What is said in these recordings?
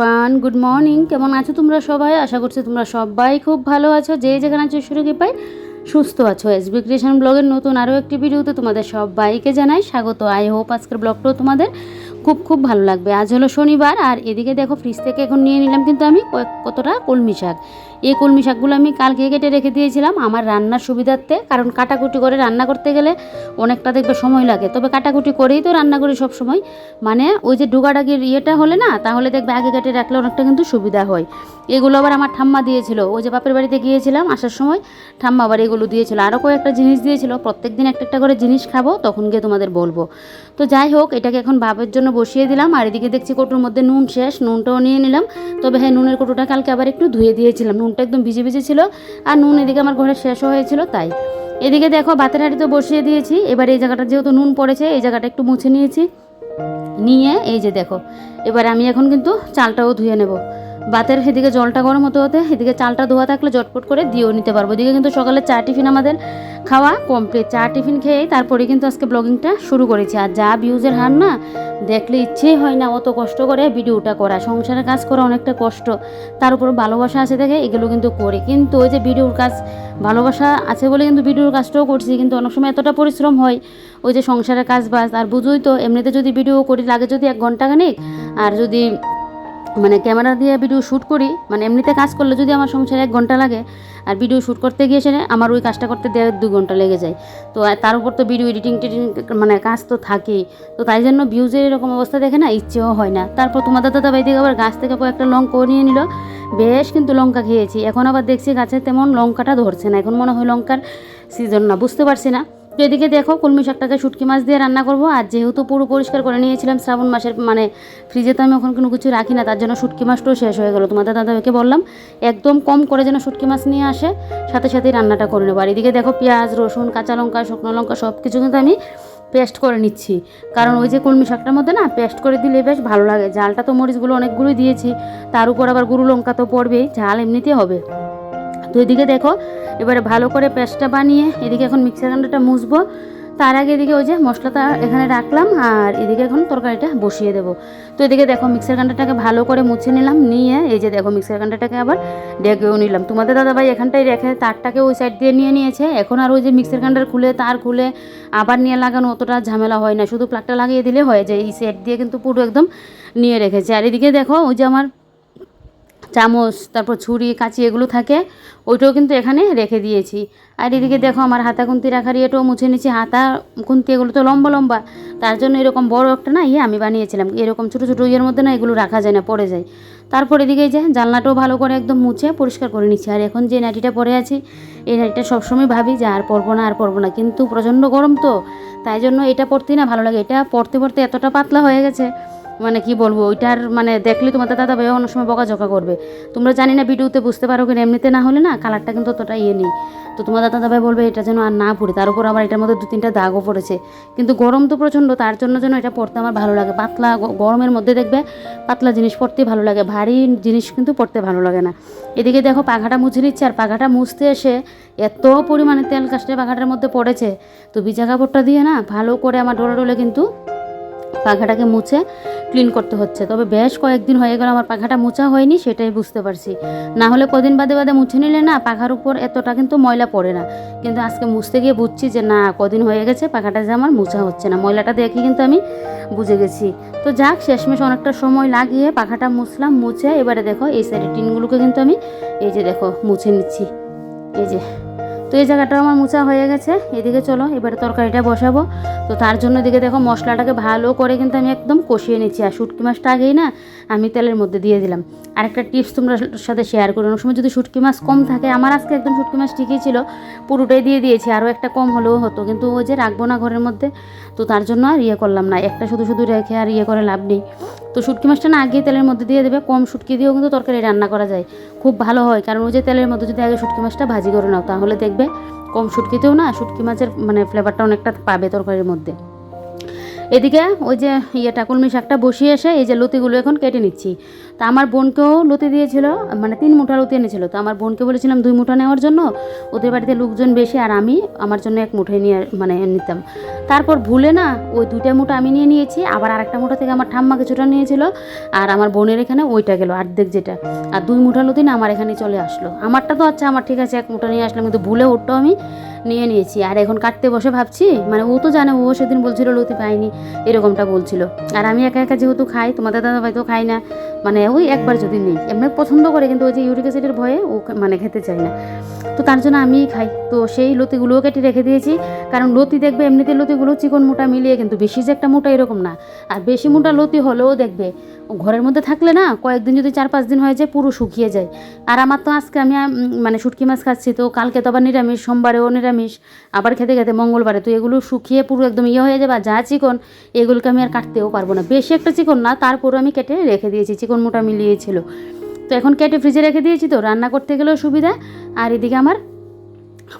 Everyone good morning কেমন আছো তোমরা সবাই? আশা করছি তোমরা সবাই খুব ভালো আছো। যে যেখানে আছো সুরকি পাই, সুস্থ আছো। এসবি ক্রিয়েশন ব্লগের নতুন আরও একটি ভিডিওতে তোমাদের সবাইকে জানাই স্বাগত। আই হোপ আজকের ব্লগটাও তোমাদের খুব খুব ভালো লাগবে। আজ হলো শনিবার, আর এদিকে দেখো ফ্রিজ থেকে এখন নিয়ে নিলাম কিন্তু আমি কতটা কলমি শাক। এই কলমি শাকগুলো আমি কালকে কেটে রেখে দিয়েছিলাম আমার রান্নার সুবিধার্থে, কারণ কাটাকুটি করে রান্না করতে গেলে অনেকটা দেখবে সময় লাগে। তবে কাটাকুটি করেই তো রান্না করি সব সময় মানে ওই যে ডুগাডাগির ইয়েটা হলে না, তাহলে দেখবে আগে কেটে রাখলে অনেকটা কিন্তু সুবিধা হয়। এগুলো আবার আমার ঠাম্মা দিয়েছিল। ওই যে বাপের বাড়িতে গিয়েছিলাম আসার সময়, ঠাম্মা আবার এগুলো দিয়েছিল। আরও কয়েকটা জিনিস দিয়েছিল প্রত্যেক দিন একটা একটা করে জিনিস খাব, তখন গিয়ে তোমাদের বলব। তো যাই হোক, এটাকে এখন বাপের জন্য বসিয়ে দিলাম, আর এদিকে দেখছি কটুর মধ্যে নুন শেষ, নুনটাও নিয়ে নিলাম। তবে হ্যাঁ নুনের কটুটা কালকে আবার একটু ধুয়ে দিয়েছিলাম। নুনটা একদম ভিজে ভিজে ছিল আর নুন এদিকে আমার ঘরে শেষ হয়েছিল তাই। এদিকে দেখো ভাতের হাঁড়ি তো বসিয়ে দিয়েছি। এবার এই জায়গাটা যেহেতু নুন পড়েছে এই জায়গাটা একটু মুছে নিয়েছি। নিয়ে এই যে দেখো এবার আমি এখন কিন্তু চালটাও ধুয়ে নেব। ভাতের সেদিকে জলটা গরম হতে হতে এদিকে চালটা ধোয়া থাকলে জটপট করে দিয়েও নিতে পারব। এদিকে কিন্তু সকালে চা টিফিন আমাদের খাওয়া কমপ্লিট চা টিফিন খেয়েই তারপরে কিন্তু আজকে ব্লগিংটা শুরু করেছি। আর যা ভিউজের হার না, দেখলে ইচ্ছেই হয় না অত কষ্ট করে ভিডিওটা করা। সংসারের কাজ করা অনেকটা কষ্ট। তার উপর ভালোবাসা আছে দেখে এগুলো কিন্তু করি। কিন্তু ওই যে ভিডিওর কাজ, ভালোবাসা আছে বলে কিন্তু ভিডিওর কাজটাও করছি, কিন্তু অনেক সময় এতটা পরিশ্রম হয়। ওই যে সংসারের কাজ বাজ, আর বুঝোই তো, এমনিতে যদি ভিডিও করি, লাগে যদি এক ঘণ্টা খানিক, আর যদি মানে ক্যামেরা দিয়ে ভিডিও শ্যুট করি মানে এমনিতে কাজ করলে যদি আমার সংসারে এক ঘণ্টা লাগে, আর ভিডিও শ্যুট করতে গিয়ে সেটা আমার ওই কাজটা করতে দেড় দু ঘণ্টা লেগে যায়। তো তার উপর তো ভিডিও এডিটিং টেডিং মানে কাজ তো থাকেই। তো তাই জন্য ভিউজের এরকম অবস্থা দেখে না ইচ্ছেও হয় না। তারপর তোমাদের দাদা ভাই থেকে আবার গাছ থেকে কয়েকটা লঙ্কাও নিয়ে নিল। বেশ কিন্তু লঙ্কা খেয়েছি। এখন আবার দেখছি গাছে তেমন লঙ্কাটা ধরছে না। এখন মনে হয় লঙ্কার সিজন না, বুঝতে পারছি না। এদিকে দেখো কলমি শাকটাকে শুটকি মাছ দিয়ে রান্না করব, আর যেহেতু পুরো পরিষ্কার করে নিয়েছিলাম শ্রাবণ মাসের মানে ফ্রিজে তো আমি ওখানে কোনো কিছু রাখি না, তার জন্য শুটকি মাছটাও শেষ হয়ে গেলো। তোমাদের দাদাকে বললাম, একদম কম করে যেন শুটকি মাছ নিয়ে আসে, সাথে সাথেই রান্নাটা করে নেব। আর এদিকে দেখো পেঁয়াজ, রসুন, কাঁচা লঙ্কা, শুকনো লঙ্কা সব কিছু কিন্তু আমি পেস্ট করে নিচ্ছি। কারণ ওই যে কলমি শাকটার মধ্যে না, পেস্ট করে দিলে বেশ ভালো লাগে। ঝালটা তো মরিচগুলো অনেকগুলোই দিয়েছি, তার উপর আবার গুরু লঙ্কা তো পড়বেই, ঝাল এমনিতেই হবে। তো এদিকে দেখো, এবারে ভালো করে পেস্টটা বানিয়ে এদিকে এখন মিক্সার গ্রাইন্ডারটা মুছবো। তার আগে এদিকে ওই যে মশলাটা এখানে রাখলাম, আর এদিকে এখন তরকারিটা বসিয়ে দেবো। তো এদিকে দেখো মিক্সার গ্রাইন্ডারটাকে ভালো করে মুছে নিলাম, নিয়ে এই যে দেখো মিক্সার গ্রাইন্ডারটাকে আবার ডেকেও নিলাম। তোমাদের দাদাভাই এখানটাই রেখে তারটাকে ওই সাইড দিয়ে নিয়ে নিয়েছে। এখন আর ওই যে মিক্সার গ্রাইন্ডার খুলে তার খুলে আবার নিয়ে লাগানো অতটা ঝামেলা হয় না, শুধু প্লাগটা লাগিয়ে দিলে হয়ে যায়। এই সাইড দিয়ে কিন্তু পুরো একদম নিয়ে রেখেছে। আর এদিকে দেখো ওই যে আমার চামচ তারপর ছুরি কাঁচি এগুলো থাকে ওইটাও কিন্তু এখানে রেখে দিয়েছি। আর এদিকে দেখো আমার হাতা খুন্তি রাখার ইয়েটাও মুছে নিয়েছি হাতা খুন্তি এগুলো তো লম্বা লম্বা তার জন্য এরকম বড় একটা না ইয়ে আমি বানিয়েছিলাম এরকম ছোটো ছোটো ইয়ের মধ্যে না এগুলো রাখা যায় না পড়ে যায়। তারপর এদিকে যে জানলাটাও ভালো করে একদম মুছে পরিষ্কার করে নিচ্ছি আর এখন যে নাটিটা পরে আছি এই নাটিটা সবসময় ভাবি যে আর পরবো না আর পরবো না কিন্তু প্রচণ্ড গরম তো তাই জন্য এটা পরতেই না ভালো লাগে এটা পরতে পরতে এতটা পাতলা হয়ে গেছে মানে কি বলব, ওইটার মানে দেখলে তোমাদের দাদা ভাইও অনেক সময় বকাঝকা করবে। তোমরা জানি না ভিডিওতে বুঝতে পারো কিনা, এমনিতে না হলে না কালারটা কিন্তু অতটা ইয়ে নেই। তো তোমাদের দাদা ভাই বলবে এটা যেন আর না পড়ে, তার উপর আবার এটার মধ্যে দু তিনটা দাগও পড়েছে। কিন্তু গরম তো প্রচণ্ড, তার জন্য যেন এটা পড়তে আমার ভালো লাগে। পাতলা গরমের মধ্যে দেখবে পাতলা জিনিস পড়তে ভালো লাগে, ভারী জিনিস কিন্তু পড়তে ভালো লাগে না। এদিকে দেখো পাখাটা মুছে নিচ্ছে, আর পাখাটা মুছতে এসে এত পরিমাণে তেল কাস্টে পাখাটার মধ্যে পড়েছে। তো বিজা কাপড়টা দিয়ে না ভালো করে আমার ডোলে ডোলে কিন্তু পাখাটাকে মুছে ক্লিন করতে হচ্ছে। তবে বেশ কয়েকদিন হয়ে গেল আমার পাখাটা মোছা হয়নি, সেটাই বুঝতে পারছি। না হলে কদিন বাদে বাদে মুছে নিলে না, পাখার উপর এতটা কিন্তু ময়লা পড়ে না। কিন্তু আজকে মুছতে গিয়ে বুঝছি যে না, কদিন হয়ে গেছে পাখাটা যে আমার মোছা হচ্ছে না। ময়লাটা দেখে কিন্তু আমি বুঝে গেছি। তো যাক, শেষমেশ অনেকটা সময় লাগিয়ে পাখাটা মুছলাম, মুছে এবারে দেখো এই সাইডের টিনগুলোকে কিন্তু আমি এই যে দেখো মুছে নিচ্ছি। এই যে তো এই জায়গাটাও আমার মোচা হয়ে গেছে। এদিকে চলো, এবারে তরকারিটা বসাবো। তো তার জন্য এদিকে দেখো মশলাটাকে ভালো করে কিন্তু আমি একদম কষিয়ে নিচ্ছি। আর শুটকি মাছটা আগেই না আমি তেলের মধ্যে দিয়ে দিলাম। আর একটা টিপস তোমরা সাথে শেয়ার করো। অনেক সময় যদি শুটকি মাছ কম থাকে, আমার আজকে একদম শুটকি মাছ ঠিকই ছিল, পুরোটাই দিয়ে দিয়েছি আরও একটা কম হলেও হতো। কিন্তু ওই যে রাখব না ঘরের মধ্যে, তো তার জন্য আর ইয়ে করলাম না। একটা শুধু শুধু রেখে আর ইয়ে করে লাভ নেই। তো শুটকি মাছটা না আগে তেলের মধ্যে দিয়ে দেবে, কম শুটকি দিয়েও কিন্তু তরকারি রান্না করা যায়। খুব ভালো হয়, কারণ ওই যে তেলের মধ্যে যদি আগে শুটকি মাছটা ভাজি করে নাও, তাহলে দেখবে কম শুটকিতেও না শুটকি মাছের মানে ফ্লেভারটা অনেকটা পাবে তরকারির মধ্যে। এদিকে ওই যে ইয়েটা কলমি শাকটা বসিয়ে এসে এই যে লতিগুলো এখন কেটে নিচ্ছি। তা আমার বোনকেও লতি দিয়েছিল মানে তিন মুঠা লতি এনেছিল। তো আমার বোনকে বলেছিলাম দুই মুঠা নেওয়ার জন্য, ওদের বাড়িতে লোকজন বেশি আর আমি আমার জন্য এক মুঠে নিয়ে মানে নিতাম। তারপর ভুলে না ওই দুইটা মুঠা আমি নিয়ে নিয়েছি, আবার আরেকটা মুঠা থেকে আমার ঠাম্মা কিছুটা নিয়েছিল, আর আমার বোনের এখানে ওইটা গেল, অর্ধেক যেটা। আর দুই মুঠা লতি না আমার এখানে চলে আসলো। আমারটা তো আচ্ছা আমার ঠিক আছে, এক মুঠা নিয়ে আসলাম, কিন্তু ভুলে ওরটাও আমি নিয়ে নিয়েছি। আর এখন কাটতে বসে ভাবছি মানে ও তো জানে, ও সেদিন বলছিল লতি পাইনি। এরকমটা বলছিল। আর আমি একা একা যেহেতু খাই, তোমাদের দাদা ভাই তো খাই না মানে ওই একবার যদি নেই। এমনি পছন্দ করে, কিন্তু ওই যে ইউরিক অ্যাসিডের ভয়ে ও মানে খেতে চায় না। তো তার জন্য আমিই খাই। তো সেই লতিগুলোও কেটে রেখে দিয়েছি। কারণ লতি দেখবে, এমনিতে লতিগুলো চিকন মোটা মিলিয়ে কিন্তু বেশি যে একটা মোটা এরকম না। আর বেশি মোটা লতি হলেও দেখবে ঘরের মধ্যে থাকলে না, কয়েকদিন যদি চার পাঁচ দিন হয়ে যায়, পুরো শুকিয়ে যায়। আর আমার তো আজকে আমি মানে শুটকি মাছ খাচ্ছি, তো কালকে তো আবার নিরামিষ, সোমবারেও নিরামিষ। আবার খেতে খেতে মঙ্গলবারে, তো এগুলো শুকিয়ে পুরো একদম ইয়ে হয়ে যাবে যা চিকন এগুলোকে আমি আর কাটতেও পারব না। বেশি একটা চিকন না, তারপরও আমি কেটে রেখে দিয়েছি, চিকন মোটা মিলিয়েছিল। তো এখন কেটে ফ্রিজে রেখে দিয়েছি তো, রান্না করতে গেলেও সুবিধা, আর এদিকে আমার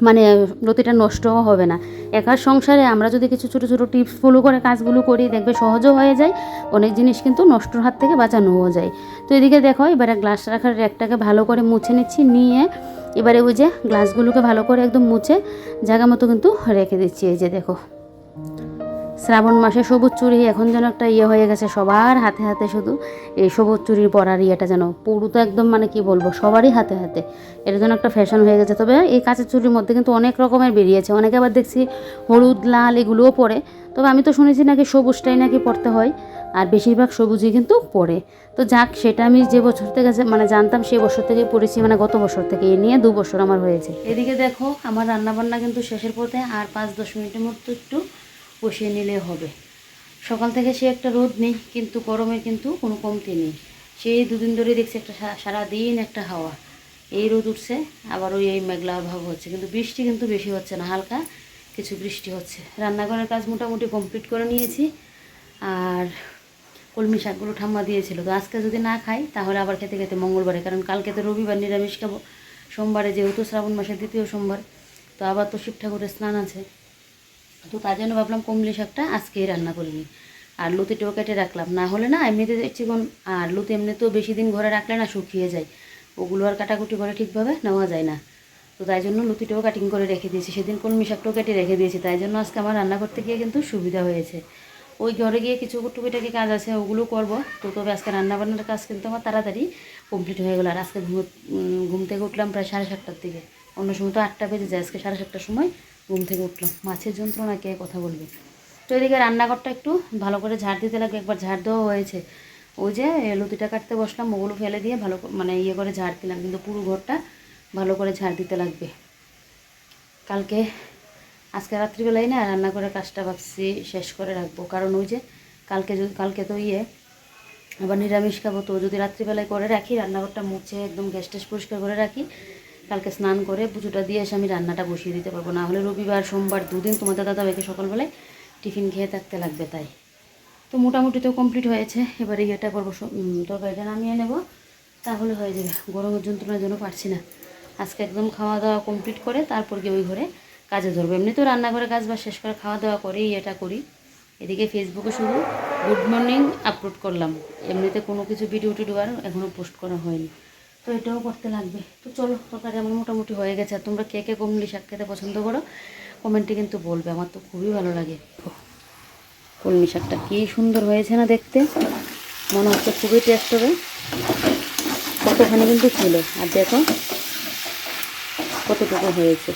মানে লতিটা নষ্টও হবে না। একার সংসারে আমরা যদি কিছু ছোটো ছোটো টিপস ফলো করে কাজগুলো করি, দেখবে সহজও হয়ে যায়, অনেক জিনিস কিন্তু নষ্টর হাত থেকে বাঁচানোও যায়। তো এদিকে দেখো, এবারে গ্লাস রাখার র্যাকটাকে ভালো করে মুছে নিচ্ছি, নিয়ে এবারে ওই যে গ্লাসগুলোকে ভালো করে একদম মুছে জায়গা মতো কিন্তু রেখে দিচ্ছি, এই যে দেখো। শ্রাবণ মাসে সবুজ চুড়ি এখন যেন একটা ইয়ে হয়ে গেছে, সবার হাতে হাতে শুধু এই সবুজ চুড়ির পরার ইয়েটা যেন, পুরো তো একদম মানে কি বলব, সবারই হাতে হাতে। এটা যেন একটা ফ্যাশন হয়ে গেছে। তবে এই কাঁচের চুড়ির মধ্যে কিন্তু অনেক রকমের বেরিয়েছে। অনেকে আবার দেখছি হলুদ, লাল এগুলোও পরে। তবে আমি তো শুনেছি নাকি সবুজটাই নাকি পরতে হয়, আর বেশিরভাগ সবুজই কিন্তু পরে। তো যাক, সেটা আমি যে বছর থেকে মানে জানতাম সেই বছর থেকে পড়েছি মানে গত বছর থেকে। এ নিয়ে দু বছর আমার হয়েছে। এদিকে দেখো, আমার রান্নাবান্না কিন্তু শেষের পথে, আর পাঁচ দশ মিনিটের মতো একটু বসিয়ে নিলে হবে। সকাল থেকে সে একটা রোদ নেই, কিন্তু গরমে কিন্তু কোনো কমতি নেই। সেই দুদিন ধরে দেখছি একটা সা- সারাদিন একটা হাওয়া। এই রোদ উঠছে, আবার ওই এই মেঘলা অভাব হচ্ছে। কিন্তু বৃষ্টি কিন্তু বেশি হচ্ছে না, হালকা কিছু বৃষ্টি হচ্ছে। রান্নাঘরের কাজ মোটামুটি কমপ্লিট করে নিয়েছি। আর কলমি শাকগুলো ঠাম্মা দিয়েছিল। তো আজকে যদি না খাই, তাহলে আবার খেতে খেতে মঙ্গলবারে। কারণ কালকে তো রবিবার, নিরামিষ খাব। সোমবারে যেহেতু শ্রাবণ মাসের দ্বিতীয় সোমবার, তো আবার তো শিব ঠাকুরের স্নান আছে। তো তার জন্য ভাবলাম কমলি শাকটা আজকেই রান্না করিনি আর লুতিটাও কেটে রাখলাম। না হলে না এমনিতে চিকন আর লুতি এমনিতেও বেশি দিন ঘরে রাখলে না শুকিয়ে যায়। ওগুলো আর কাটাকুটি করে ঠিকভাবে নেওয়া যায় না। তো তাই জন্য লুতিটাও কাটিং করে রেখে দিয়েছি। সেদিন কলমি শাকটাও কেটে রেখে দিয়েছি। তাই জন্য আজকে আমার রান্না করতে গিয়ে কিন্তু সুবিধা হয়েছে। ওই ঘরে গিয়ে কিছু টুকিটাকি কাজ আছে, ওগুলো করব। তো তবে আজকে রান্নাবান্নার কাজ কিন্তু আমার তাড়াতাড়ি কমপ্লিট হয়ে গেলো। আর আজকে ঘুম থেকে উঠলাম প্রায় সাড়ে সাতটার দিকে। অন্য সময় তো আটটা বেজে যায়। আজকে সাড়ে সাতটার সময় ঘুম থেকে উঠলাম মাছের যন্ত্রণা কে কথা বলবে? তো এদিকে রান্নাঘরটা একটু ভালো করে ঝাড় দিতে লাগবে একবার ঝাড় দেওয়া হয়েছে। ওই যে লতিটা কাটতে বসলাম, ওগুলো ফেলে দিয়ে ভালো মানে ইয়ে করে ঝাড় দিলাম, কিন্তু পুরো ঘরটা ভালো করে ঝাড় দিতে লাগবে। কালকে, আজকে রাত্রিবেলায় না রান্না করে কাজটা ভাবছি শেষ করে রাখব। কারণ ওই যে কালকে যদি কালকে তো ইয়ে আবার নিরামিষ খাব, তো যদি রাত্রিবেলায় করে রাখি, রান্নাঘরটা মুছে একদম গ্যাস ট্যাস পরিষ্কার করে রাখি কালকে স্নান করে পুজোটা দিয়ে এসে আমি রান্নাটা বসিয়ে দিতে পারব। না হলে রবিবার, সোমবার দুদিন তোমাদের দাদা ভাইকে সকালবেলায় টিফিন খেয়ে থাকতে লাগবে তাই। তো মোটামুটি তো কমপ্লিট হয়েছে। এবারে ইয়েটা করব তরকারিটা নামিয়ে নেব। তাহলে হয়ে যাবে গরমের যন্ত্রণার জন্য পারছি না। আজকে একদম খাওয়া দাওয়া কমপ্লিট করে তারপর গিয়ে ওই ঘরে কাজে ধরবো। এমনিতেও রান্নাঘরে কাজ বা শেষ করে খাওয়া দাওয়া করেই এটা করি। এদিকে ফেসবুকে শুধু গুড মর্নিং আপলোড করলাম। এমনিতে কোনো কিছু ভিডিও টিডিও আর এখনও পোস্ট করা হয়নি। তো এটাও করতে লাগবে। তো চলো, তরকারি আমার মোটামুটি হয়ে গেছে। আর তোমরা কে কে কমলি শাক খেতে পছন্দ করো কমেন্টে কিন্তু বলবে। আমার তো খুবই ভালো লাগে। কলমি শাকটা কী সুন্দর হয়েছে না দেখতে? মনে হচ্ছে খুবই টেস্ট হবে। কতখানি কিন্তু ছিল। আর দেখো, কতটুকু হয়েছে।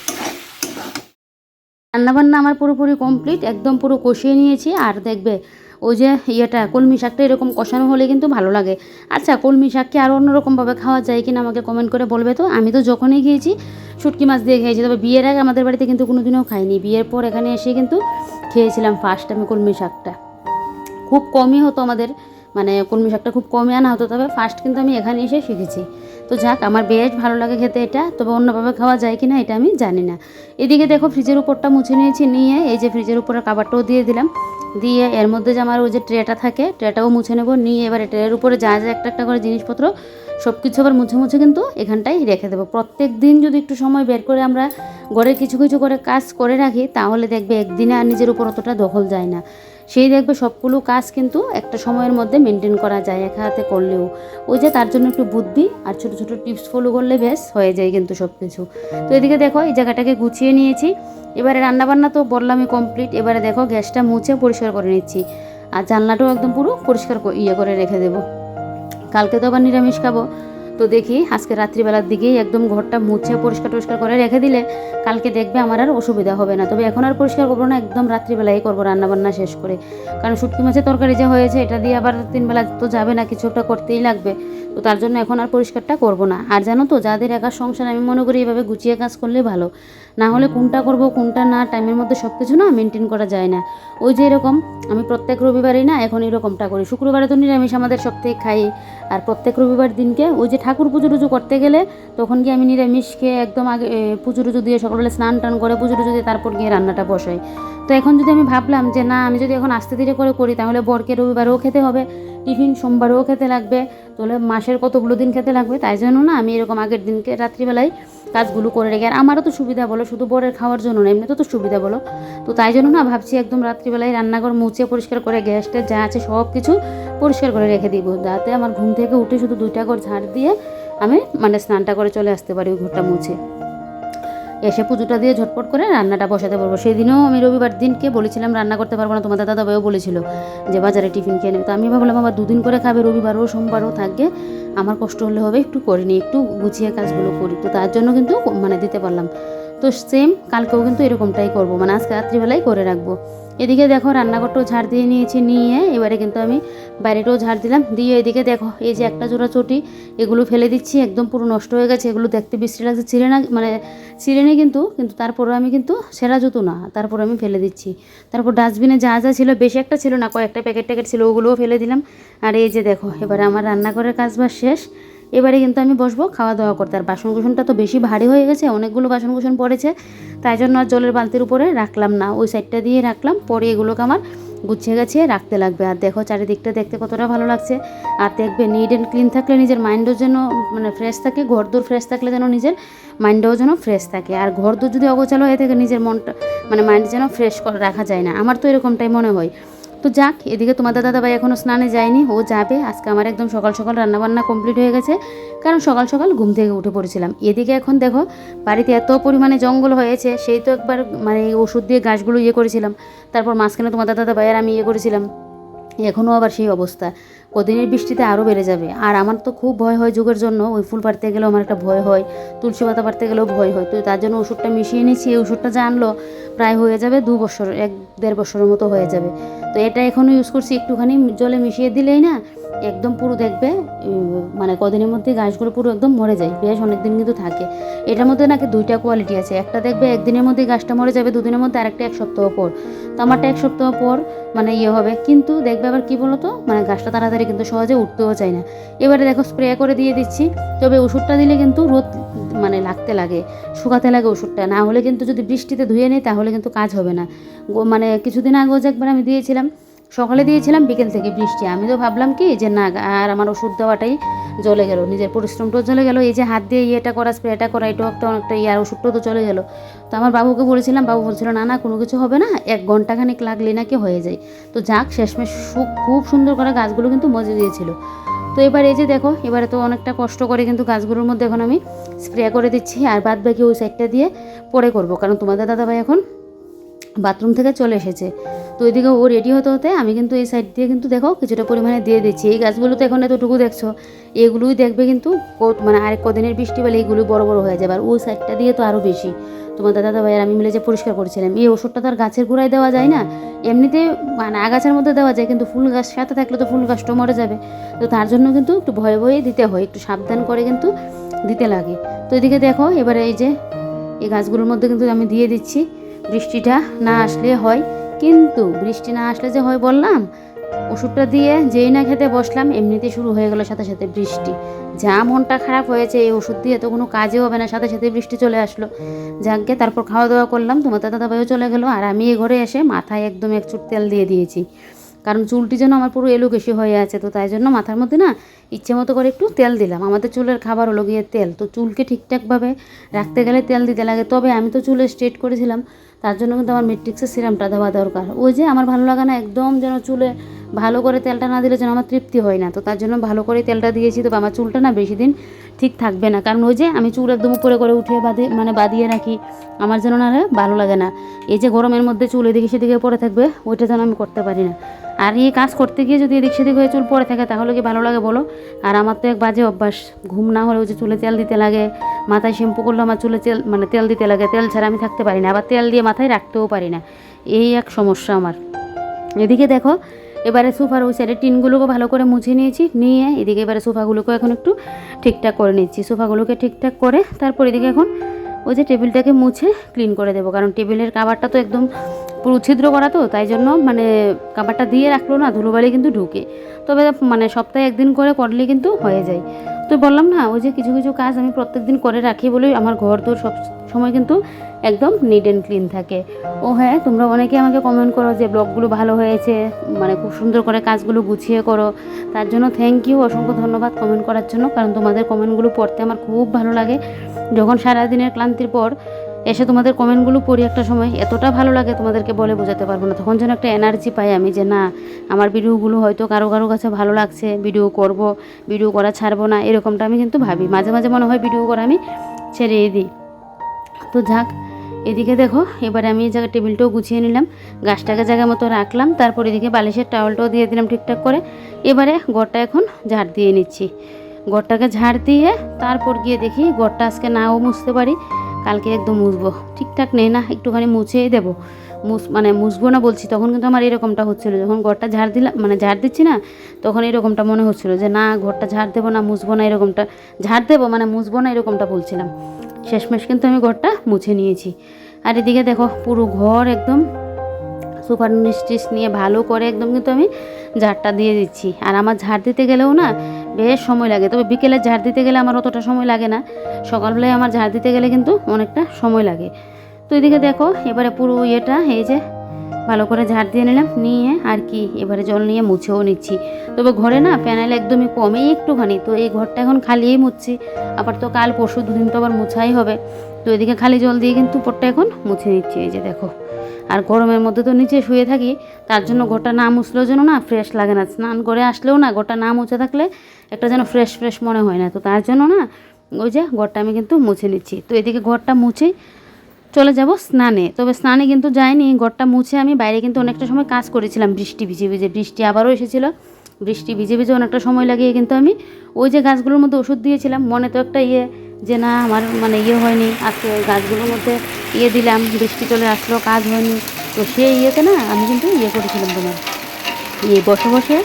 রান্নাবান্না আমার পুরোপুরি কমপ্লিট একদম পুরো কষিয়ে নিয়েছি। আর দেখবে ওই যে ইয়েটা, কলমি শাকটা এরকম কষানো হলে কিন্তু ভালো লাগে। আচ্ছা কলমি শাককে আরও অন্যরকমভাবে খাওয়া যায় কিনা আমাকে কমেন্ট করে বলবে তো? আমি তো যখনই খেয়েছি, শুটকি মাছ দিয়ে খেয়েছি, তবে বিয়ের আগে আমাদের বাড়িতে কিন্তু কোনোদিনও খাইনি। বিয়ের পর এখানে এসে কিন্তু খেয়েছিলাম ফার্স্ট আমি কলমি শাকটা। খুব কমই হতো আমাদের মানে কলমি শাকটা খুব কমই আনা হতো, তবে ফার্স্ট কিন্তু আমি এখানে এসে শিখেছি। তো যাক, আমার বেশ ভালো লাগে খেতে এটা, তবে অন্যভাবে খাওয়া যায় কি না এটা আমি জানি না। এদিকে দেখো ফ্রিজের উপরটা মুছে নিয়েছি, নিয়ে এই যে ফ্রিজের উপরে কাবারটাও দিয়ে দিলাম। দিয়ে এর মধ্যে যে আমার ওই যে ট্রেটা থাকে ট্রেটাও মুছে নেব। নিয়ে এবার ট্রের উপরে যা যা একটা একটা করে জিনিসপত্র সব কিছু আবার মুছে মুছে কিন্তু এখানটাই রেখে দেবো। প্রত্যেক দিন যদি একটু সময় বের করে আমরা ঘরে কিছু কিছু করে কাজ করে রাখি, তাহলে দেখবে একদিনে আর নিজের উপর অতটা দখল যায় না। সেই দেখবে সবগুলো কাজ কিন্তু একটা সময়ের মধ্যে মেনটেন করা যায়, একা হাতে করলেও। ওই যে তার জন্য একটু বুদ্ধি আর ছোটো ছোটো টিপস ফলো করলে বেশ হয়ে যায় কিন্তু সব কিছু তো এদিকে দেখো, এই জায়গাটাকে গুছিয়ে নিয়েছি। এবারে রান্নাবান্না তো বললামই কমপ্লিট এবারে দেখো, গ্যাসটা মুছে পরিষ্কার করে নিচ্ছি। আর জানলাটাও একদম পুরো পরিষ্কার ইয়ে করে রেখে দেবো। কালকে তো আবার নিরামিষ খাব। তো দেখি আজকে রাত্রিবেলার দিকেই একদম ঘরটা মুছে পরিষ্কার টরিষ্কার করে রেখে দিলে কালকে দেখবে আমার আর অসুবিধা হবে না। তবে এখন আর পরিষ্কার করব না, একদম রাত্রিবেলাই করব রান্নাবান্না শেষ করে। কারণ শুটকি মাছের তরকারি যে হয়েছে এটা দিয়ে আবার তিনবেলা তো যাবে না, কিছু একটা করতেই লাগবে। তো তার জন্য এখন আর পরিষ্কারটা করব না। আর জানো তো, যাদের একা সংসার, আমি মনে করি এভাবে গুছিয়ে কাজ করলে ভালো। না হলে কোনটা করব, কোনটা না, টাইমের মধ্যে সব কিছু না মেনটেন করা যায় না। ওই যে এরকম, আমি প্রত্যেক রবিবারই না এখন এরকমটা করি। শুক্রবারে তো নিরামিষ আমাদের সপ্তাহে খাই, আর প্রত্যেক রবিবার দিনকে ওই যে ঠাকুর পুজো টুজো করতে গেলে তখন গিয়ে আমি নিরামিষ খেয়ে একদম আগে পুজো টুজো দিয়ে সকালবেলা স্নান টান করে পুজো টুজো দিয়ে তারপর গিয়ে রান্নাটা বসাই। তো এখন যদি আমি ভাবলাম যে না, আমি যদি এখন আস্তে ধীরে করে করি, তাহলে বরকে রবিবারেও খেতে হবে, টিফিন সোমবারেও খেতে লাগবে, তাহলে মাসের কতগুলো দিন খেতে লাগবে, তাই জন্য না আমি এরকম আগের দিনকে রাত্রিবেলায় কাজগুলো করে রেখে, আর আমারও তো সুবিধা বলো, শুধু বরের খাওয়ার জন্য না, এমনিতে তো সুবিধা বলো। তো তাই জন্য না ভাবছি একদম রাত্রিবেলায় রান্নাঘর মুছে পরিষ্কার করে গ্যাসটা যা আছে সব কিছু পরিষ্কার করে রেখে দিব। যাতে আমার ঘুম থেকে উঠে শুধু দুইটা ঘর ঝাড় দিয়ে আমি মানে স্নানটা করে চলে আসতে পারি ওই ঘরটা মুছে। এসে পুজোটা দিয়ে ঝটপট করে রান্নাটা বসাতে পারব। সেদিনও আমি রবিবার দিনকে বলেছিলাম, রান্না করতে পারব না। তোমাদের দাদাভাইও বলেছিল যে, বাজারে টিফিন খেয়ে নেবে। তো আমি ভাবলাম আবার দুদিন করে খাবে, রবিবারও, সোমবারও থাকবে। আমার কষ্ট হলে হবে, একটু করিনি একটু গুছিয়ে কাজগুলো করি। তো তার জন্য কিন্তু মানে দিতে পারলাম। তো সেম কালকেও কিন্তু এরকমটাই করব। মানে আজকে রাত্রিবেলাই করে রাখব। এদিকে দেখো রান্নাঘরটাও ঝাড় দিয়ে নিয়েছি, নিয়ে এবারে কিন্তু আমি বাইরেটাও ঝাড় দিলাম। দিয়ে এদিকে দেখো এই যে একটা জোড়া চটি, এগুলো ফেলে দিচ্ছি, একদম পুরো নষ্ট হয়ে গেছে। এগুলো দেখতে বিশ্রী লাগছে। ছিঁড়ে না মানে ছিঁড়ে নেই কিন্তু কিন্তু তারপরে আমি কিন্তু সেরা জুতো না, তারপর আমি ফেলে দিচ্ছি। তারপর ডাস্টবিনে যা যা ছিল, বেশি একটা ছিল না, কয়েকটা প্যাকেট ট্যাকেট ছিল, ওগুলোও ফেলে দিলাম। আর এই যে দেখো, এবারে আমার রান্নাঘরের কাজ বাজ শেষ। এবারে কিন্তু আমি বসবো খাওয়া দাওয়া করতে। আর বাসন কুসনটা তো বেশি ভারী হয়ে গেছে, অনেকগুলো বাসন কুসন পড়েছে। তাই জন্য আর জলের বালতির উপরে রাখলাম না। ওই সাইডটা দিয়ে রাখলাম, পরে এগুলোকে আমার গুছিয়ে গাছিয়ে রাখতে লাগবে। আর দেখো চারিদিকটা দেখতে কতটা ভালো লাগছে। আর দেখবে নিট অ্যান্ড ক্লিন থাকলে নিজের মাইন্ডও যেন মানে ফ্রেশ থাকে ঘর দূর ফ্রেশ থাকলে যেন নিজের মাইন্ডও যেন ফ্রেশ থাকে। আর ঘর দূর যদি অগোছালো হয়ে থাকে, নিজের মনটা মানে মাইন্ড যেন ফ্রেশ রাখা যায় না। আমার তো এরকমটাই মনে হয়। তো যাক, এদিকে তোমাদের দাদা ভাই এখনও স্নানে যায়নি, ও যাবে। আজকে আমার একদম সকাল সকাল রান্নাবান্না কমপ্লিট হয়ে গেছে, কারণ সকাল সকাল ঘুম থেকে উঠে পড়েছিলাম। এদিকে এখন দেখো, বাড়িতে এত পরিমাণে জঙ্গল হয়েছে, সেই তো একবার মানে ওষুধ দিয়ে গাছগুলো ইয়ে করেছিলাম, তারপর মাঝখানে তোমাদের দাদা ভাইয়ের আমি ইয়ে করেছিলাম এখনও আবার সেই অবস্থা। কদিনের বৃষ্টিতে আরও বেড়ে যাবে। আর আমার তো খুব ভয় হয় যুগের জন্য। ওই ফুল পাড়তে গেলেও আমার একটা ভয় হয়। তুলসী পাতা পাড়তে গেলেও ভয় হয়। তো তার জন্য ওষুধটা মিশিয়ে নিয়েছি। এই ওষুধটা যা আনলো প্রায় হয়ে যাবে দু বছর, এক দেড় বছরের মতো হয়ে যাবে। তো এটা এখনও ইউজ করছি। একটুখানি জলে মিশিয়ে দিলেই না একদম পুরো দেখবে মানে কদিনের মধ্যে গাছগুলো পুরো একদম মরে যায়, বেশ অনেকদিন কিন্তু থাকে। এটার মধ্যে নাকি দুইটা কোয়ালিটি আছে, একটা দেখবে একদিনের মধ্যে গাছটা মরে যাবে, দুদিনের মধ্যে আরেকটা এক সপ্তাহ পর। তো আমারটা এক সপ্তাহ পর মানে ইয়ে হবে, কিন্তু দেখবে আবার কী বলো তো মানে গাছটা তাড়াতাড়ি কিন্তু সহজে উঠতেও চায় না। এবারে দেখো স্প্রে করে দিয়ে দিচ্ছি, তবে ওষুধটা দিলে কিন্তু রোদ মানে লাগতে লাগে, শুকাতে লাগে ওষুধটা। না হলে কিন্তু যদি বৃষ্টিতে ধুয়ে নেই, তাহলে কিন্তু কাজ হবে না। মানে কিছুদিন আগেও যে একবার আমি দিয়েছিলাম সকালে দিয়েছিলাম, বিকেল থেকে বৃষ্টি। আমি তো ভাবলাম কি যে না, আর আমার ওষুধ দেওয়াটাই জ্বলে গেল, নিজের পরিশ্রমটাও চলে গেল, এই যে হাত দিয়ে ইয়েটা করা, স্প্রেটা করা এটাও একটা অনেকটা ইয়ার ওষুধটাও তো চলে গেল। তো আমার বাবুকে বলেছিলাম, বাবু বলছিল, না না, কোনো কিছু হবে না, এক ঘন্টাখানেক লাগলে নাকি হয়ে যায়। তো যাক, শেষমেশ খুব সুন্দর করে গাছগুলো কিন্তু মজে দিয়েছিল। তো এবার এই যে দেখো, এবারে তো অনেকটা কষ্ট করে কিন্তু গাছগুলোর মধ্যে এখন আমি স্প্রে করে দিচ্ছি, আর বাদ বাকি ওই সাইডটা দিয়ে পরে করব, কারণ তোমাদের দাদাভাই এখন বাথরুম থেকে চলে এসেছে। তো ওইদিকে ও রেডি হতে হতে আমি কিন্তু এই সাইড দিয়ে কিন্তু দেখো কিছুটা পরিমাণে দিয়ে দিচ্ছি। এই গাছগুলো তো এখন এতটুকু দেখছ, এগুলোই দেখবে কিন্তু মানে আরেক কদিনের বৃষ্টি পেলে এইগুলো বড় বড় হয়ে যাবে। আর ওই সাইডটা দিয়ে তো আরও বেশি। তোমার দাদা ভাইয়ের আমি মিলে যে পরিষ্কার করেছিলাম, এই ওষুধটা তো আর গাছের গোড়ায় দেওয়া যায় না। এমনিতে মানে আগাছার মধ্যে দেওয়া যায়, কিন্তু ফুল গাছ সাথে থাকলে তো ফুল গাছটা মরে যাবে। তো তার জন্য কিন্তু একটু ভয়ে ভয়ে দিতে হয়, একটু সাবধান করে কিন্তু দিতে লাগে। তো এদিকে দেখো, এবারে এই যে এই গাছগুলোর মধ্যে কিন্তু আমি দিয়ে দিচ্ছি। বৃষ্টিটা না আসলে হয়। কিন্তু বৃষ্টি না আসলে যে হয় বললাম, ওষুধটা দিয়ে যেই না খেতে বসলাম এমনিতে শুরু হয়ে গেল সাথে সাথে বৃষ্টি। যা মনটা খারাপ হয়েছে, এই ওষুধ দিয়ে তো কোনো কাজে হবে না, সাথে সাথে বৃষ্টি চলে আসলো। যাকে তারপর খাওয়া দাওয়া করলাম, তোমার দাদা ভাইও চলে গেলো, আর আমি এ ঘরে এসে মাথায় একদম এক চুট তেল দিয়ে দিয়েছি। কারণ চুলটি যেন আমার পুরো এলোকেশি হয়ে আছে, তো তাই জন্য মাথার মধ্যে না ইচ্ছে মতো করে একটু তেল দিলাম। আমাদের চুলের খাবার হলো গিয়ে তেল, তো চুলকে ঠিকঠাকভাবে রাখতে গেলে তেল দিতে লাগে। তবে আমি তো চুলে স্ট্রেট করেছিলাম তার জন্য কিন্তু আমার মেট্রিক্সের সিরামটা দেওয়া দরকার। ওই যে আমার ভালো লাগে না, একদম যেন চুলে ভালো করে তেলটা না দিলে যেন আমার তৃপ্তি হয় না। তো তার জন্য ভালো করে তেলটা দিয়েছি তো আমার চুলটা না বেশি দিন ঠিক থাকবে না। কারণ ওই যে আমি চুল একদম উপরে করে উঠিয়ে বাঁধে মানে বাঁধিয়ে রাখি, আমার যেন না ভালো লাগে না। এই যে গরমের মধ্যে চুল এদিকে সেদিকে পড়ে থাকবে, ওইটা যেন আমি করতে পারি না। আর এই কাজ করতে গিয়ে যদি এদিক সেদিক হয়ে চুল পড়ে থাকে, তাহলে কি ভালো লাগে বলো? আর আমার তো এক বাজে অভ্যাস। ঘুম না হলেও যে চুলে তেল দিতে লাগে, মাথায় শ্যাম্পু করলে আমার চুলে তেল মানে তেল দিতে লাগে, তেল ছাড়া আমি থাকতে পারি না, আবার তেল দিয়ে মাথায় রাখতেও পারি না। এই এক সমস্যা আমার। এদিকে দেখো, এবারে সোফার ওই সাইডের টিনগুলোকে ভালো করে মুছে নিয়েছি, নিয়ে এদিকে এবারে সোফাগুলোকে এখন একটু ঠিকঠাক করে নিচ্ছি। সোফাগুলোকে ঠিকঠাক করে তারপর এদিকে এখন ওই যে টেবিলটাকে মুছে ক্লিন করে দেবো, কারণ টেবিলের কাভারটা তো একদম পুরো ছিদ্র করা তো, তাই জন্য মানে কাভারটা দিয়ে রাখল না, ধুলোবালি কিন্তু ঢুকে। তবে মানে সপ্তাহে একদিন করে করলে কিন্তু হয়ে যায়। তো বললাম না, ওই যে কিছু কিছু কাজ আমি প্রত্যেক দিন করে রাখি বলেই আমার ঘর তো সব সময় কিন্তু একদম নিট অ্যান্ড ক্লিন থাকে। ও হ্যাঁ তোমরা অনেকে আমাকে কমেন্ট করো যে ব্লগগুলো ভালো হয়েছে মানে খুব সুন্দর করে কাজগুলো গুছিয়ে করো। তার জন্য থ্যাংক ইউ অসংখ্য ধন্যবাদ কমেন্ট করার জন্য, কারণ তোমাদের কমেন্টগুলো পড়তে আমার খুব ভালো লাগে। যখন সারাদিনের ক্লান্তির পর এসে তোমাদের কমেন্টগুলো পড়ি একটা সময়, এতটা ভালো লাগে তোমাদেরকে বলে বোঝাতে পারব না। তখন যেন একটা এনার্জি পাই আমি যে না, আমার ভিডিওগুলো হয়তো কারও কারও কাছে ভালো লাগছে, ভিডিও করব, ভিডিও করা ছাড়বো না, এরকমটা আমি কিন্তু ভাবি। মাঝে মাঝে মনে হয় ভিডিও করা আমি ছেড়েই দিই। তো যাক, এদিকে দেখো, এবারে আমি জায়গায় টেবিলটাও গুছিয়ে নিলাম, গাছটাকে জায়গা মতো রাখলাম, তারপর এদিকে বালিশের টাওয়ালটাও দিয়ে দিলাম ঠিকঠাক করে। এবারে গড়টা এখন ঝাড় দিয়ে নিচ্ছি। গড়টাকে ঝাড় দিয়ে তারপর গিয়ে দেখি গড়টা আজকে নাও মুছতে পারি। কালকে একদম মুছবো। ঠিকঠাক নেই না, একটুখানি মুছেই দেবো। মুছ মানে মুছবো না বলছি, তখন কিন্তু আমার এরকমটা হচ্ছিল। যখন ঘরটা ঝাড় দিলাম মানে ঝাড় দিচ্ছি না, তখন এরকমটা মনে হচ্ছিল যে, না, ঘরটা ঝাড় দেবো না, মুছবো না, এরকমটা। ঝাড় দেবো মানে মুছবো না, এরকমটা বলছিলাম। শেষমেশ কিন্তু আমি ঘরটা মুছে নিয়েছি। আর এদিকে দেখো, পুরো ঘর একদম সুপার নিয়ে ভালো করে একদম কিন্তু আমি ঝাড়টা দিয়ে দিচ্ছি। আর আমার ঝাড় দিতে গেলেও না বেশ সময় লাগে। তবে বিকেলে ঝাড় দিতে গেলে আমার অতটা সময় লাগে না। সকালবেলায় আমার ঝাড় দিতে গেলে কিন্তু অনেকটা সময় লাগে। তো এদিকে দেখো, এবারে পুরো ইয়েটা, এই যে ভালো করে ঝাড় দিয়ে নিলাম, নিয়ে আর কি এবারে জল নিয়ে মুছেও নিচ্ছি। তবে ঘরে না প্যানেল একদমই কমেই একটুখানি। তো এই ঘরটা এখন খালিই মুছছি। আবার তো কাল পরশু দুদিন তো আবার মুছাই হবে। তো এদিকে খালি জল দিয়ে কিন্তু উপরটা এখন মুছে নিচ্ছি, এই যে দেখো। আর গরমের মধ্যে তো নিচে শুয়ে থাকি, তার জন্য ঘরটা না মুছলেও যেন না ফ্রেশ লাগে না। স্নান করে আসলেও না, ঘরটা না মুছে থাকলে একটা যেন ফ্রেশ ফ্রেশ মনে হয় না। তো তার জন্য না, ওই যে ঘরটা আমি কিন্তু মুছে নিচ্ছি। তো এদিকে ঘরটা মুছেই চলে যাব স্নানে। তবে স্নানে কিন্তু যাইনি, ঘরটা মুছে আমি বাইরে কিন্তু অনেকটা সময় কাজ করেছিলাম, বৃষ্টি ভিজে ভিজে। বৃষ্টি আবারও এসেছিল। বৃষ্টি ভিজে ভিজে অনেকটা সময় লাগিয়ে কিন্তু আমি ওই যে গাছগুলোর মধ্যে ওষুধ দিয়েছিলাম। মনে তো একটা ইয়ে যে না, আমার মানে ইয়ে হয়নি। আজকে ওই গাছগুলোর মধ্যে ইয়ে দিলাম, বৃষ্টি চলে আসলো, কাজ হয়নি। তো সেই ইয়েতে না আমি কিন্তু ইয়ে করেছিলাম তোমার। ইয়ে বসে বসে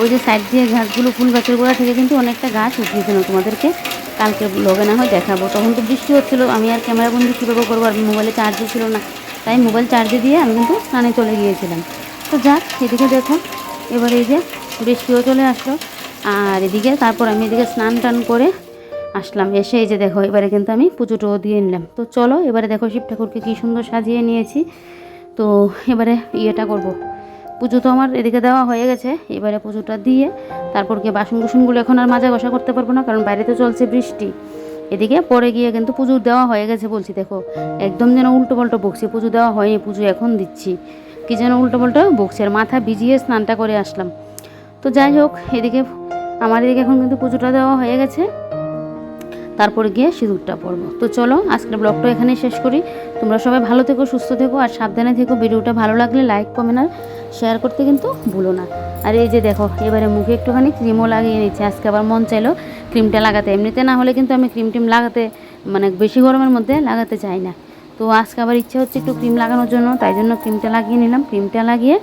ওই যে সাইড দিয়ে গাছগুলো ফুল গাছের গোড়া থেকে কিন্তু অনেকটা গাছ উঠিয়েছিল তোমাদেরকে? কালকে লগে না হয় দেখাবো। তখন তো বৃষ্টি হচ্ছিল, আমি আর ক্যামেরা বন্দি কীভাবে করব? আর মোবাইলে চার্জও ছিল না। তাই মোবাইল চার্জে দিয়ে আমি কিন্তু স্নানে চলে গিয়েছিলাম। তো যাক এদিকে দেখো। এবার এই যে বৃষ্টিও চলে আসলো। আর এদিকে তারপর আমি এদিকে স্নান টান করে আসলাম। এসে এই যে দেখো, এবারে কিন্তু আমি পুজোটাও দিয়ে নিলাম। তো চলো, এবারে দেখো শিব ঠাকুরকে কী সুন্দর সাজিয়ে নিয়েছি। তো এবারে ইয়েটা করব। পুজো তো আমার এদিকে দেওয়া হয়ে গেছে। এবারে পুজোটা দিয়ে তারপর গিয়ে বাসন কুসনগুলো এখন আর মাজা ঘষা করতে পারব না, কারণ বাইরে তো চলছে বৃষ্টি। এদিকে পরে গিয়ে কিন্তু পুজো দেওয়া হয়ে গেছে বলছি, দেখো, একদম যেন উল্টো পাল্টো বকছি, পুজো দেওয়া হয়নি, পুজো এখন দিচ্ছি। কি যেন উল্টো পাল্টো বকছি, আর মাথা ভিজিয়ে স্নানটা করে আসলাম। তো যাই হোক, এদিকে, আমার এদিকে এখন কিন্তু পুজোটা দেওয়া হয়ে গেছে। তারপরে গিয়ে সিঁদুরটা পরবো। তো চলো, আজকের ব্লগটা এখানে শেষ করি। তোমরা সবাই ভালো থেকো, সুস্থ থেকো, আর সাবধানে থেকো। ভিডিওটা ভালো লাগলে লাইক কমেন্ট আর শেয়ার করতে কিন্তু ভুলো না। আর এই যে দেখো, এবারে মুখে একটুখানি ক্রিমও লাগিয়ে নিচ্ছে। আজকে আবার মন চাইলো ক্রিমটা লাগাতে। এমনিতে না হলে কিন্তু আমি ক্রিম টিম লাগাতে মানে বেশি গরমের মধ্যে লাগাতে চাই না। তো আজকে আবার ইচ্ছা হচ্ছে একটু ক্রিম লাগানোর জন্য, তাই জন্য ক্রিমটা লাগিয়ে নিলাম। ক্রিমটা লাগিয়ে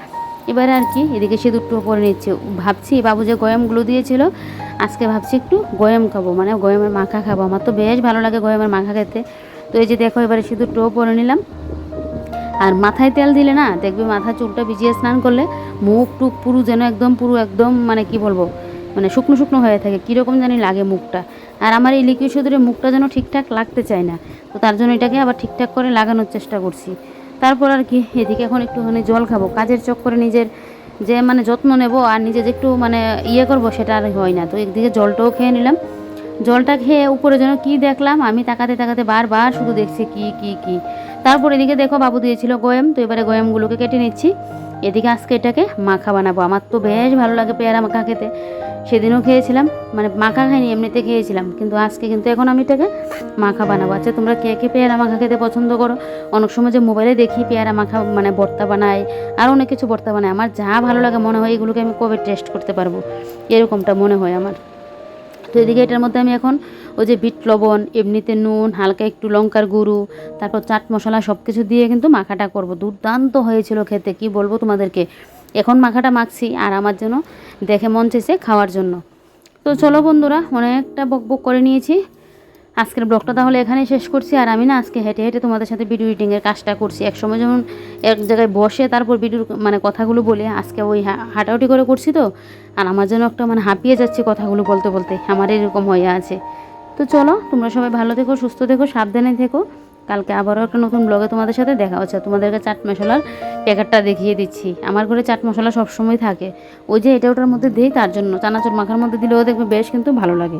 এবারে আর কি, এদিকে সিঁদুরটাও পরে নিচ্ছে। ভাবছি বাবু যে গয়ামগুলো দিয়েছিল, আজকে ভাবছি একটু গয়াম খাব মানে গয়ামের মাখা খাব। আমার তো বেশ ভালো লাগে গয়ামের মাখা খেতে। তো এই যে দেখো, এবারে সিঁদুরটাও পরে নিলাম। আর মাথায় তেল দিলে না, দেখবে মাথা চুলটা ভিজিয়ে স্নান করলে মুখ টুক পুরো যেন একদম পুরো একদম মানে কি বলব মানে শুকনো শুকনো হয়ে থাকে, কীরকম জানি লাগে মুখটা। আর আমার এই লিকুইড সিঁদুরে মুখটা যেন ঠিকঠাক লাগতে চায় না। তো তার জন্য এটাকে আবার ঠিকঠাক করে লাগানোর চেষ্টা করছি। তারপর আর কি, এদিকে এখন একটুখানি জল খাব। কাজের চক্করে নিজের যে মানে যত্ন নেব আর নিজে যে একটু মানে ইয়ে করব, সেটা আর হয় না। তো একদিকে জলটাও খেয়ে নিলাম। জলটা খেয়ে উপরে যেন কি দেখলাম, আমি তাকাতে তাকাতে বারবার শুধু দেখছি কি কি কি। তারপর এদিকে দেখো বাবু দিয়েছিল গয়াম, তো এবারে গয়ামগুলোকে কেটে নিচ্ছি। এদিকে আজকে এটাকে মাখা বানাবো। আমার তো বেশ ভালো লাগে পেয়ারা মাখা খেতে। সেদিনও খেয়েছিলাম মানে মাখা খাইনি, এমনিতে খেয়েছিলাম। কিন্তু আজকে কিন্তু এখন আমি এটাকে মাখা বানাবো। আচ্ছা তোমরা কে কে পেয়ারা মাখা খেতে পছন্দ করো? অনেক সময় যে মোবাইলে দেখি পেয়ারা মাখা মানে ভর্তা বানায়, আর অনেক কিছু ভর্তা বানায়। আমার যা ভালো লাগে মনে হয় এগুলোকে আমি কবে টেস্ট করতে পারব? এরকমটা মনে হয় আমার। তো এদিকে এটার মধ্যে আমি এখন ওই যে বিট লবণ, এমনিতে নুন, হালকা একটু লঙ্কার গুঁড়ো, তারপর চাট মশলা সব কিছু দিয়ে কিন্তু মাখাটা করব। দুর্দান্ত হয়েছিল খেতে, কি বলব তোমাদেরকে? এখন মাখাটা মাখছি আর আমার জন্য দেখে মন চেয়েছে খাওয়ার জন্য। তো চলো বন্ধুরা, অনেকটা বক বক করে নিয়েছি। আজকের ব্লগটা তাহলে এখানেই শেষ করছি। আর আমি না আজকে হেঁটে হেঁটে তোমাদের সাথে ভিডিও এডিটিংয়ের কাজটা করছি। এক সময় যেমন এক জায়গায় বসে তারপর ভিডিওর মানে কথাগুলো বলে, আজকে ওই হা- হাঁটাহুটি করে করছি তো। আর আমার জন্য একটা মানে হাঁপিয়ে যাচ্ছে কথাগুলো বলতে বলতে। আমার এরকম হয়ে আছে। তো চলো, তোমরা সবাই ভালো থেকো, সুস্থ থেকো, সাবধানে থেকো। কালকে আবারও একটা নতুন ব্লগে তোমাদের সাথে দেখা হচ্ছে। তোমাদেরকে চাট মশলার প্যাকেটটা দেখিয়ে দিচ্ছি। আমার ঘরে চাট মশলা সবসময় থাকে। ওই যে এটা ওটার মধ্যে দিই, তার জন্য চানাচুর মাখার মধ্যে দিলেও দেখবে বেশ কিন্তু ভালো লাগে।